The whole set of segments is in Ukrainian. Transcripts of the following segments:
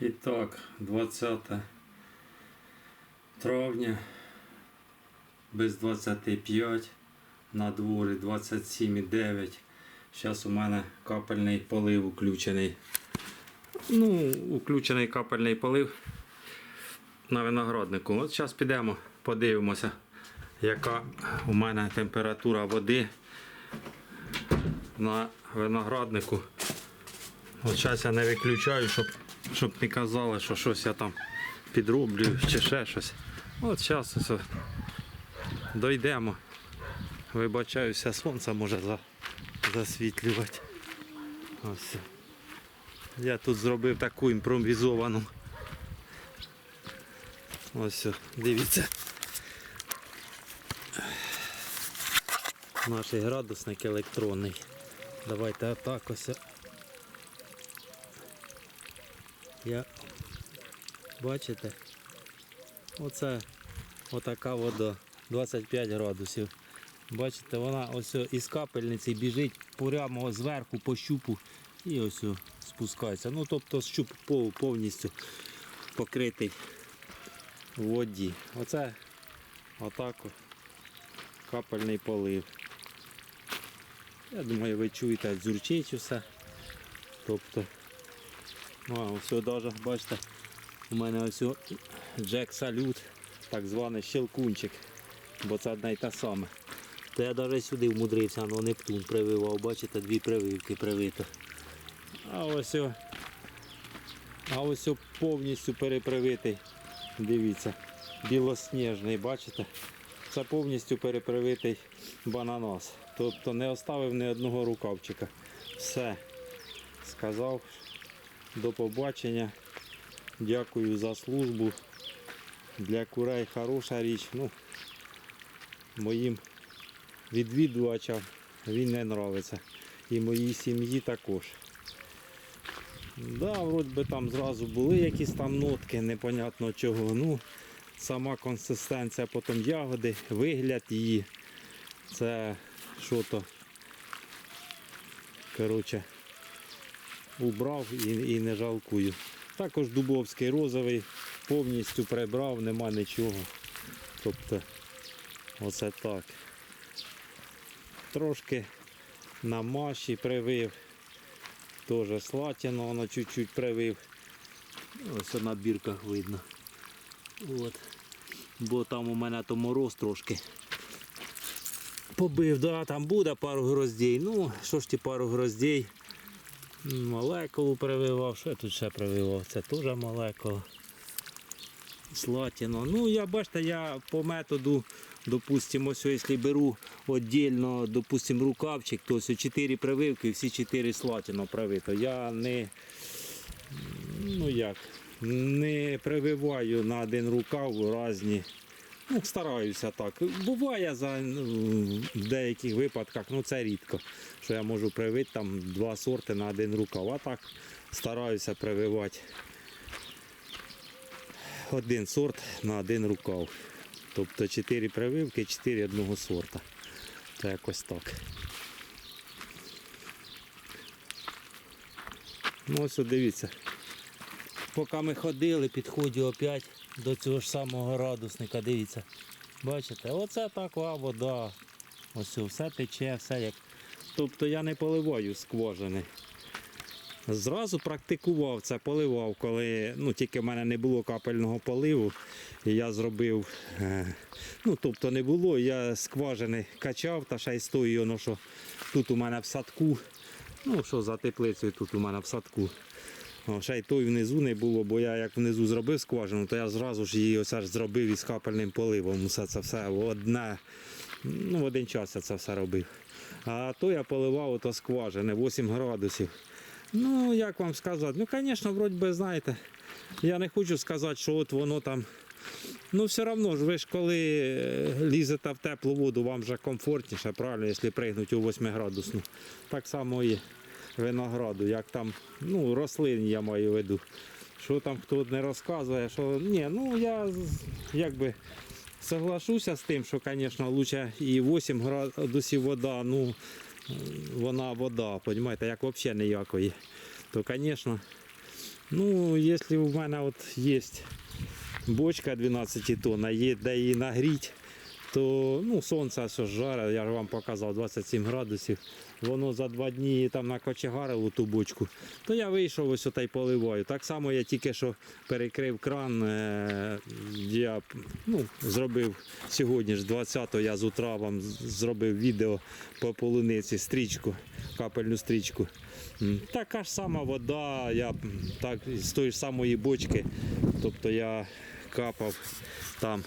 І так, 20 травня без 25 на дворі 27,9. Зараз у мене капельний полив включений. Ну, включений капельний полив на винограднику. От зараз підемо, подивимося, яка у мене температура води на винограднику. От зараз я не виключаю, щоб, щоб не казали, що щось я там підроблюю чи ще щось. От зараз ось дойдемо. Вибачаюся, сонце може за, засвітлювати. Ось. Я тут зробив таку імпровізовану. Ось, дивіться. Наш градусник електронний. Давайте отак ось. Я бачите? Оце отака вода. 25 градусів. Бачите, вона ось із капельниці біжить прямо зверху по щупу і ось спускається. Ну тобто щуп повністю покритий воді. Оце отак капельний полив. Я думаю, ви чуєте, дзюрчить усе. Тобто, а ось навіть, бачите, у мене ось Джек Салют, так званий щелкунчик, бо це одне й те саме. То я навіть сюди вмудрився, ну Нептун прививав, бачите, дві прививки привито. А ось а ось повністю перепривитий. Дивіться, білосніжний, бачите? Це повністю перепривитий бананос. Тобто не оставив ні одного рукавчика. Все. Сказав. До побачення. Дякую за службу. Для курей хороша річ. Ну, моїм відвідувачам він не нравиться. І моїй сім'ї також. Да, вроді би там зразу були якісь там нотки, непонятно чого. Ну, сама консистенція, потім ягоди, вигляд її. Це що то. Коротше, убрав і, і не жалкую. Також дубовський розовий, повністю прибрав, нема нічого. Тобто, оце так. Трошки на маші привив. Теж слатіно, воно чуть-чуть привив. Ось на бірках видно. От. Бо там у мене то мороз трошки. Побив, да, там буде пару гроздей. Ну, що ж ті пару гроздей. Молекулу прививав, що я тут ще прививав? Це теж молекула. Слатіно. Ну, я бачите, я по методу, допустимо, якщо беру віддільно, допустимо, рукавчик, то ось 4 прививки, всі 4 слатіно привито. Я не, ну як, не прививаю на один рукав різні. Ну, стараюся так. Буває за, в деяких випадках, ну це рідко, що я можу привити там два сорти на один рукав. А так стараюся прививати один сорт на один рукав. Тобто 4 прививки, 4 одного сорта. Це якось так. Ну ось дивіться. Поки ми ходили, підходжу опять до цього ж самого градусника, дивіться. Бачите, оце така вода. Ось все тече, все як. Тобто я не поливаю скважини. Зразу практикував це, поливав, коли ну, тільки в мене не було капельного поливу. І я зробив, е, ну тобто не було, я скважини качав та ще й з тої, воно, що тут у мене в садку. Ну що за теплицею тут у мене в садку. О, ще й той внизу не було, бо я як внизу зробив скважину, то я зразу ж її ось аж зробив із капельним поливом. Усе це все одне, ну, в один час я це все робив. А то я поливав ото скважини 8 градусів. Ну, як вам сказати, ну, звісно, вроді би, знаєте, я не хочу сказати, що от воно там. Ну, все одно ж, ви ж коли е, лізете в теплу воду, вам вже комфортніше, правильно, якщо пригнути у 8 градусну. Так само і винограду, як там, ну, рослин я маю в виду. Що там хто не розказує, що ні, ну я якби соглашуся з тим, що, звісно, краще і 8 градусів вода, ну вона вода, розумієте, як взагалі ніякої. То, звісно, Ну, якщо в мене от є бочка 12 тонн, є де її нагріти, то ну, сонце все жаре, я ж вам показав 27 градусів. Воно за два дні там накочегарило ту бочку, то я вийшов ось та й поливаю. Так само я тільки що перекрив кран. е, Я ну, зробив сьогодні ж 20-го, я з утра вам зробив відео по полуниці, стрічку, капельну стрічку. Така ж сама вода, я так з тої ж самої бочки. Тобто я капав там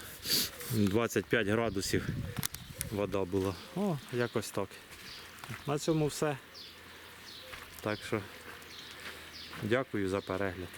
25 градусів вода була. О, якось так. На цьому все. Так що дякую за перегляд.